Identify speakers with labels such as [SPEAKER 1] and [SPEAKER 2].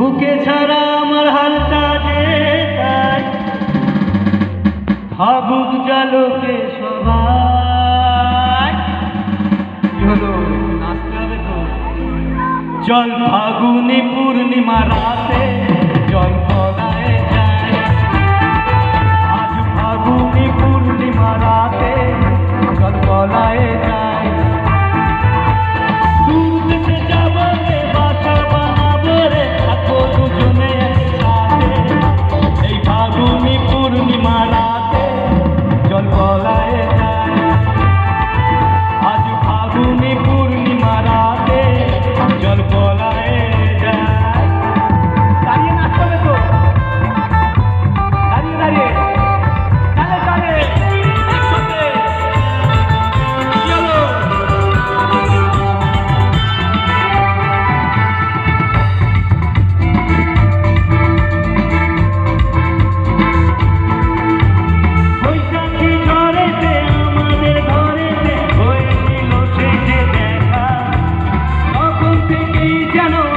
[SPEAKER 1] বুকে ছাড়া আমার হালটা যে তাই। ভাবুক জালোকে সবাই। নাচতে হবে তো? চল ফাগুনি পূর্ণিমা রাতে। piano